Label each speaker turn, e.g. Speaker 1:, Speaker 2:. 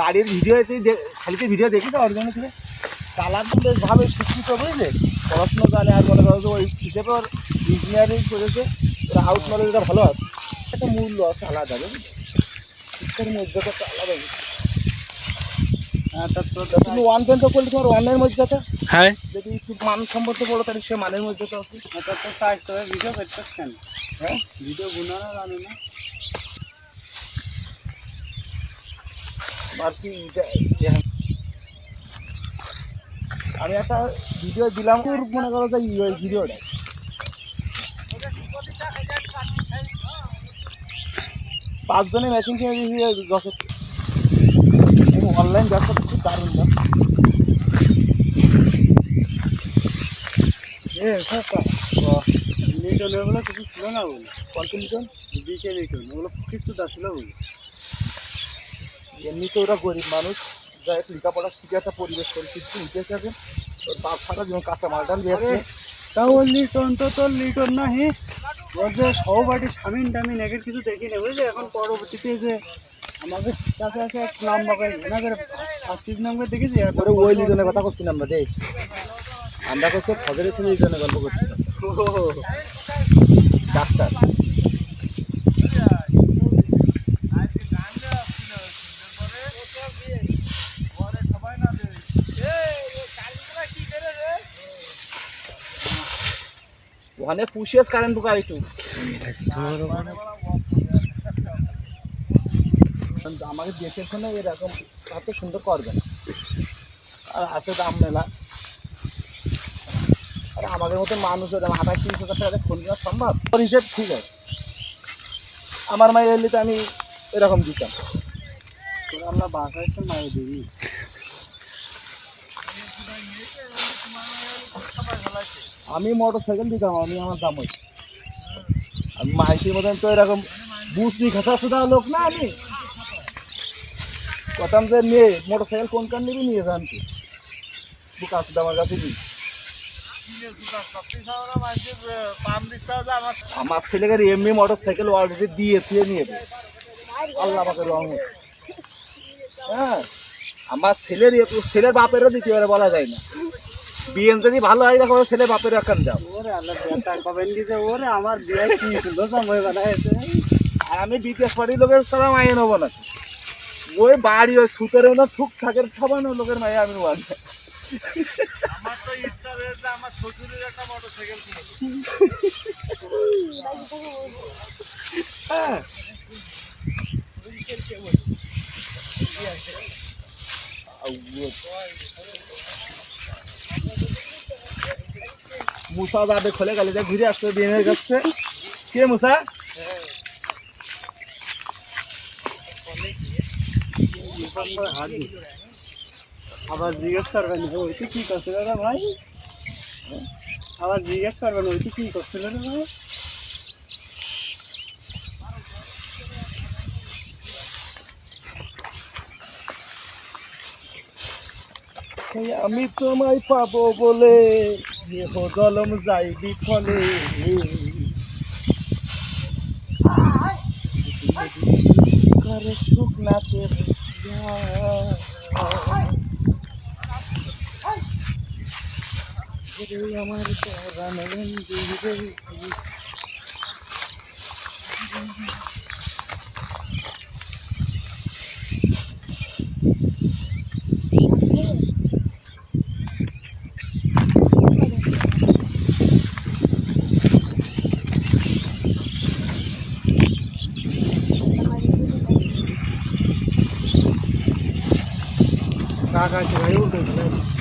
Speaker 1: গাড়ির ভিডিও খালি তুই ভিডিও দেখিস অরিজিনাল থেকে চালান তো বেশ ভালো শিক্ষিত বুঝলে? পড়াশোনা জানে আর মনে করো ওই হিসেবে ওর ইঞ্জিনিয়ারিং করেছে ওর হাউস নলেজটা ভালো আছে। একটা মূল্য আছে আলাদা বুঝলি? শিক্ষার মধ্যে তো আলাদা
Speaker 2: হ্যাঁ
Speaker 1: তুমি ওয়ান পয়েন্ট করলে তোমার ওয়ানের মর্যাদা
Speaker 3: হ্যাঁ।
Speaker 1: যদি একটু মান সম্পর্কে বলো তাহলে সে মানের মর্যাদা আছে।
Speaker 2: তোর তো ভিডিও কেন?
Speaker 1: হ্যাঁ?
Speaker 2: ভিডিও গুনানো জানি না।
Speaker 1: আর কি আমি একটা ভিডিও দিলাম তোর মনে করো যে ওই ভিডিওটা পাঁচজনে মেশিন কিনে দিয়েছি অনলাইন ব্যবসা খুব দারুণ
Speaker 2: কাকা কিছু ছিল না বলে।
Speaker 1: কন্টিনিউশন
Speaker 2: বিকে লিটন ওগুলো কিছু ছিল বলে।
Speaker 1: এমনিতে ওরা গরিব মানুষ যা একটু লেখাপড়া শিখে একটা পরিবেশ পরিস্থিতি উঠে যাবে। ওর বাপ সারা জীবন কাঁচা মালটা দিয়ে
Speaker 2: তাও লিটন তো তোর লিটন না হে ওর যে সহপাঠী স্বামীন টামিন একের কিছু দেখি না। বুঝলি এখন পরবর্তীতে যে আমাদের কাছে আছে এক লম্বা করে ঘেনা করে আশিস নাম করে দেখেছি? আর
Speaker 1: ওই লিজনের কথা করছি না আমরা দেখ। আমরা করছি ফজরের ছেলে লিজনের গল্প করছিলাম ডাক্তার। ওখানে পুষিয়াস কারেন্ট ঢুকা একটু। আমাকে দেশের জন্য এরকম এত সুন্দর করবে না। আর আছে দাম মেলা। আর আমাদের মতো মানুষ এরকম আঠাশ তিরিশ হাজার টাকা ফোন দেওয়া সম্ভব? ওর হিসেব ঠিক আছে। আমার মায়ের এলে তো আমি এরকম দিতাম।
Speaker 2: আমরা বাসায় মারি দিই
Speaker 1: আমি মোটর সাইকেল দিতাম, আমি আমার দাম ওই আমি মাইসির মতন তো এরকম বুঝনি খাতা সুদা লোক না আমি। কথাম যে, নে মোটর সাইকেল কোন কার নিবি নিয়ে যান তুই বুকা সুদা আমার কাছে আমার ছেলেকে এমনি মোটর সাইকেল অলরেডি দিয়ে দিয়ে নিয়ে আল্লাহ আমাকে রং হ্যাঁ আমার ছেলের ছেলের বাপেরও দিতে পারে বলা যায় না। যদি ভালো হয় দেখো ছেলে বাপের একান যাও
Speaker 2: ওরে আল্লাহ বেটা কবেন দিতে ওরে আমার বিয়ে কি সুন্দর সময় বানাইছে
Speaker 1: আর আমি বিদেশ বাড়ির লোকের ছাড়া মাইয়ে নেব না। ওই বাড়ি ওই সুতের না থুক থাকের খাবানো লোকের মাইয়ে আমি নেব না। হ্যাঁ। মুসা যাবে খোলে গেলে যে ঘুরে আসবে বিয়ের কাছে কে মুসা?
Speaker 2: আবার জিজ্ঞেস করবেন ওই তুই কি করছিল রে ভাই? আবার জিজ্ঞেস করবেন ওই তুই কি করছিল রে ভাই?
Speaker 1: আমি তোমায় পাবো বলে দেহ জলম যাই বিফলে। করে শুকনাতে নাতে আমার পরাণ বন্ধু রে।
Speaker 2: কাকা আছে ভাই